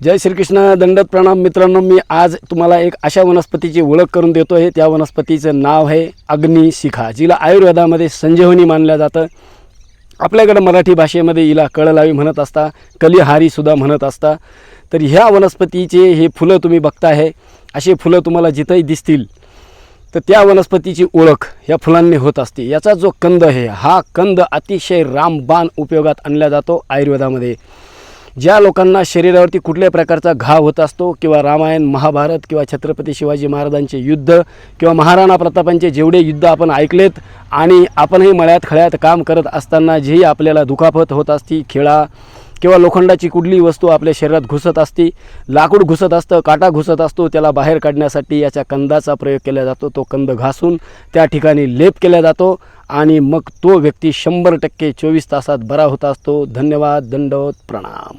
जय श्रीकृष्ण दंडत प्रणाम. मित्रांनो मी आज तुम्हाला एक अशा वनस्पतीची ओळख करून देतो आहे त्या वनस्पतीचं नाव आहे अग्निशिखा जिला आयुर्वेदामध्ये संजीवनी मानलं जातं. आपल्याकडं मराठी भाषेमध्ये हिला कळलावी म्हणत असता कलिहारीसुद्धा म्हणत असता. तर ह्या वनस्पतीचे हे फुलं तुम्ही बघताय असे फुलं तुम्हाला जिथंही दिसतील तर त्या वनस्पतीची ओळख या फुलांनी होत असते. याचा जो कंद आहे हा कंद अतिशय रामबाण उपयोगात आणला जातो आयुर्वेदामध्ये. ज्या लोकांना शरीरावरती कुठल्याही प्रकारचा घाव होत असतो किंवा रामायण महाभारत किंवा छत्रपती शिवाजी महाराजांचे युद्ध किंवा महाराणा प्रतापांचे जेवढे युद्ध आपण ऐकलेत आणि आपणही मळ्यात खळ्यात काम करत असताना जेही आपल्याला दुखापत होत असती खेळा किंवा लोखंडाची कुठलीही वस्तू आपल्या शरीरात घुसत असती लाकूड घुसत असतं काटा घुसत असतो त्याला बाहेर काढण्यासाठी याच्या कंदाचा प्रयोग केला जातो तो कंद घासून त्या ठिकाणी लेप केला जातो आणि मग तो व्यक्ती शंभर टक्के चोवीस तासात बरा होत असतो. धन्यवाद दंडवत प्रणाम.